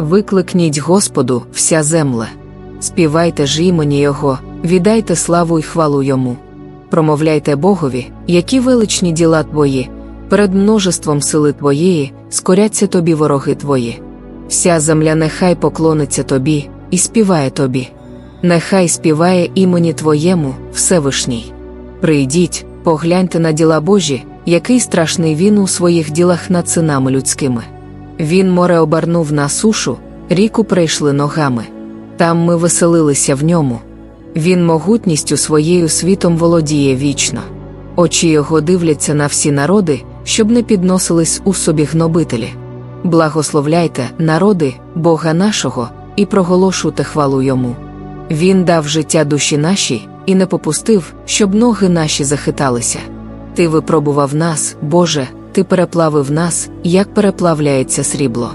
Викликніть Господу, вся земле. Співайте ж імені Його, віддайте славу й хвалу йому. Промовляйте Богові, які величні діла твої, перед множеством сили твоєї, скоряться тобі вороги твої. Вся земля нехай поклониться тобі і співає тобі. Нехай співає імені Твоєму, Всевишній. Прийдіть, погляньте на діла Божі, який страшний він у своїх ділах над синами людськими. Він море обернув на сушу, ріку прийшли ногами. Там ми веселилися в ньому. Він могутністю своєю світом володіє вічно. Очі його дивляться на всі народи, щоб не підносились у собі гнобителі. Благословляйте, народи, Бога нашого, і проголошуйте хвалу йому. Він дав життя душі нашій і не попустив, щоб ноги наші захиталися. Ти випробував нас, Боже, ти переплавив нас, як переплавляється срібло.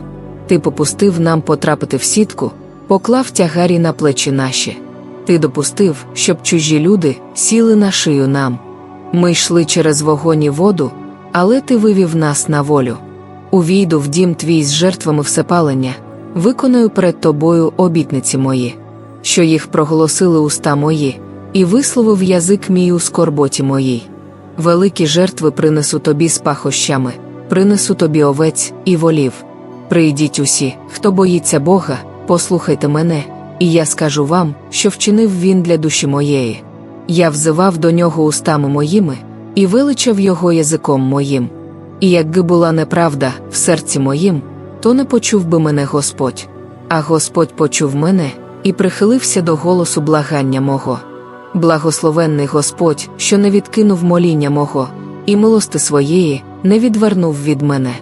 Ти попустив нам потрапити в сітку, поклав тягарі на плечі наші. Ти допустив, щоб чужі люди сіли на шию нам. Ми йшли через вогонь і воду, але ти вивів нас на волю. Увійду в дім твій з жертвами всепалення, виконую перед тобою обітниці мої, що їх проголосили уста мої, і висловив язик мій у скорботі моїй. Великі жертви принесу тобі з пахощами, принесу тобі овець і волів. Прийдіть усі, хто боїться Бога, послухайте мене, і я скажу вам, що вчинив він для душі моєї. Я взивав до нього устами моїми, і величав його язиком моїм. І якби була неправда в серці моїм, то не почув би мене Господь. А Господь почув мене і прихилився до голосу благання мого. Благословенний Господь, що не відкинув моління мого, і милости своєї не відвернув від мене.